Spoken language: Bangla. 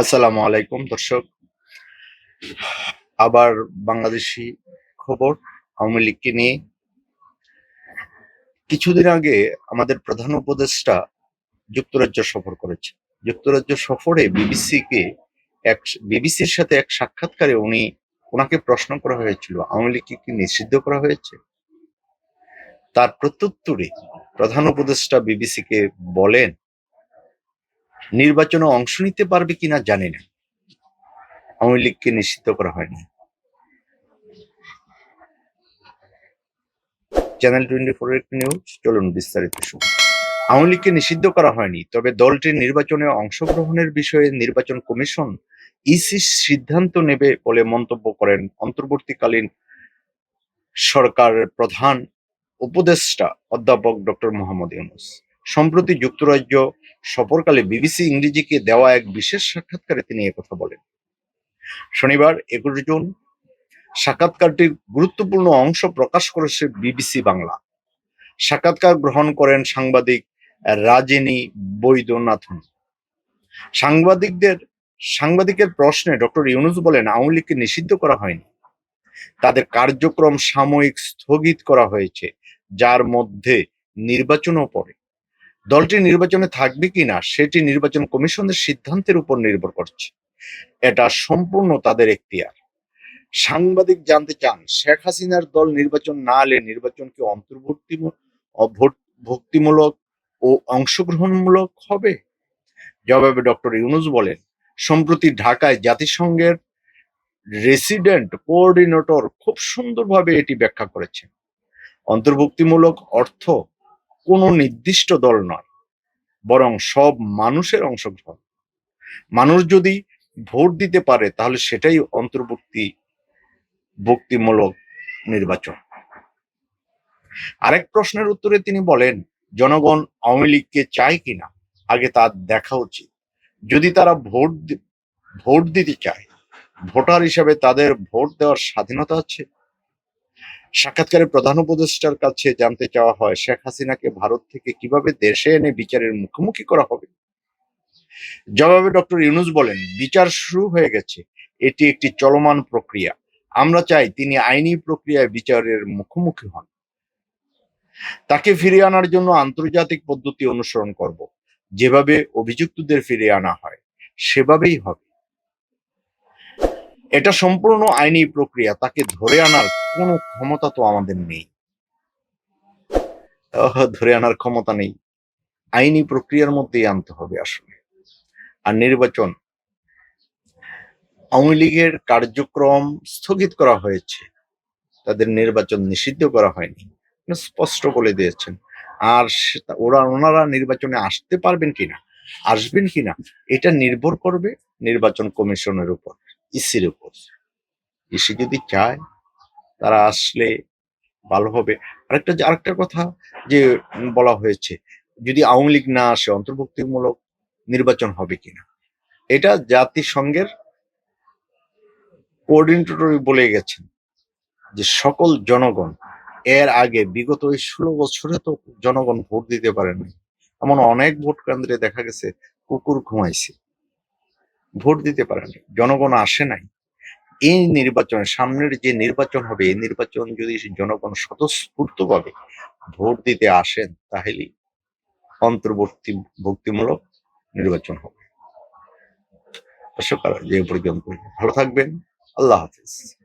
আসসালামু আলাইকুম, দর্শক। আবার বাংলাদেশি খবর আওয়ামী লীগকে নিয়ে। কিছুদিন আগে আমাদের প্রধান উপদেষ্টা যুক্তরাজ্য সফর করেছে। যুক্তরাজ্য সফরে বিবিসিকে এক, বিবিসির সাথে এক সাক্ষাৎকারে উনি ওনাকে প্রশ্ন করা হয়েছিল, আওয়ামী লীগকে কি নিষিদ্ধ করা হয়েছে? তার প্রত্যুত্তরে প্রধান উপদেষ্টা বিবিসিকে বলেন নির্বাচনে অংশ নিতে পারবে কিনা জানি না। আওয়ামী লীগকে নিষিদ্ধ করা হয়নি। চ্যানেল টোয়েন্টি ফোর নিউজ চলুন বিস্তারিত শুনুন আওয়ামী লীগকে নিষিদ্ধ করা হয়নি, তবে দলটির নির্বাচনে অংশগ্রহণের বিষয়ে নির্বাচন কমিশন ইসি সিদ্ধান্ত নেবে বলে মন্তব্য করেন অন্তর্বর্তীকালীন সরকারের প্রধান উপদেষ্টা অধ্যাপক ডক্টর মোহাম্মদ ইউনুস। সম্প্রতি যুক্তরাজ্য সফরকালে বিবিসি ইংরেজিকে দেওয়া এক বিশেষ সাক্ষাৎকারে তিনি কথা বলেন। শনিবার একুশ জুন সাক্ষাৎকারটির গুরুত্বপূর্ণ অংশ প্রকাশ করেছে বিবিসি বাংলা। সাক্ষাৎকার গ্রহণ করেন সাংবাদিক রাজেনী বৈদ্যনাথন। সাংবাদিকদের, সাংবাদিকের প্রশ্নে ডক্টর ইউনুস বলেন, আওয়ামী লীগকে নিষিদ্ধ করা হয়নি। তাদের কার্যক্রম সাময়িক স্থগিত করা হয়েছে, যার মধ্যে নির্বাচনও পড়ে। দলটি নির্বাচনে থাকবে কিনা, সেটি নির্বাচন কমিশনের সিদ্ধান্তের উপর নির্ভর করছে। এটা সম্পূর্ণ তাদের এখতিয়ার। সাংবাদিক জানতে চান, শেখ হাসিনার দল নির্বাচন না এলে নির্বাচন কি অন্তর্ভুক্তি ভক্তিমূলক ও অংশগ্রহণমূলক হবে? জবাবে ডক্টর ইউনুস বলেন, সম্প্রতি ঢাকায় জাতিসংঘের রেসিডেন্ট কোঅর্ডিনেটর খুব সুন্দরভাবে এটি ব্যাখ্যা করেছেন। অন্তর্ভুক্তিমূলক অর্থ কোনো নির্দিষ্ট দল নয়, বরং সব মানুষের অংশগ্রহণ। মানুষ যদি ভোট দিতে পারে, তাহলে সেটাই অন্তর্ভুক্তি ভক্তিমূলক নির্বাচন। আরেক প্রশ্নের উত্তরে তিনি বলেন, জনগণ আওয়ামী লীগকে চায় কিনা? আগে তা দেখা উচিত। যদি তারা ভোট ভোট দিতে চায়, ভোটার হিসাবে তাদের ভোট দেওয়ার স্বাধীনতা আছে? সাক্ষাৎকারে প্রধান উপদেষ্টার কাছে জানতে চাওয়া হয়, শেখ হাসিনাকে ভারত থেকে কীভাবে দেশে এনে বিচারের মুখোমুখি করা হবে? জবাবে ডক্টর ইউনুস বলেন, বিচার শুরু হয়ে গেছে। এটি একটি চলমান প্রক্রিয়া। আমরা চাই তিনি আইনি প্রক্রিয়ায় বিচারের মুখোমুখি হন। তাকে ফিরিয়ে আনার জন্য আন্তর্জাতিক পদ্ধতি অনুসরণ করব। যেভাবে অভিযুক্তদের ফিরিয়ে আনা হয়, সেভাবেই হবে। এটা সম্পূর্ণ আইনি প্রক্রিয়া, তাকে ধরে আনার কোনো ক্ষমতা তো আমাদের নেই। ধরে আনার ক্ষমতা নেই। আইনি প্রক্রিয়ার মধ্যেই আনতে হবে আসলে। আর নির্বাচন, আওয়ামী লীগের কার্যক্রম স্থগিত করা হয়েছে। তাদের নির্বাচন নিষিদ্ধ করা হয়নি। স্পষ্ট বলে দিয়েছেন। আর ওরা, ওনারা নির্বাচনে আসতে পারবেন কিনা, আসবেন কিনা, এটা নির্ভর করবে নির্বাচন কমিশনের উপর। ইসির উপর। ইসি যদি চায়, তারা আসলে ভালো হবে। আরেকটা আরেকটা কথা যে বলা হয়েছে, যদি আওয়ামী লীগ না আসে, অন্তর্ভুক্তিমূলক নির্বাচন হবে কিনা? এটা জাতিসংঘের কোঅর্ডিনেটর বলে গেছেন যে, সকল জনগণ, এর আগে বিগত ওই ষোলো বছরে তো জনগণ ভোট দিতে পারেনি এমন অনেক ভোট কেন্দ্রে দেখা গেছে কুকুর ঘুমাইছে। ভোট দিতে পারেনি জনগণ আসে নাই। এই নির্বাচনে সামনের যে নির্বাচন হবে, এই নির্বাচন যদি জনগণ স্বতঃস্ফূর্ত ভাবে ভোট দিতে আসেন, তাহলে অন্তর্বর্তী ভক্তিমূলক নির্বাচন হবে। দর্শক যে পর্যন্ত। ভালো থাকবেন। আল্লাহ হাফিজ।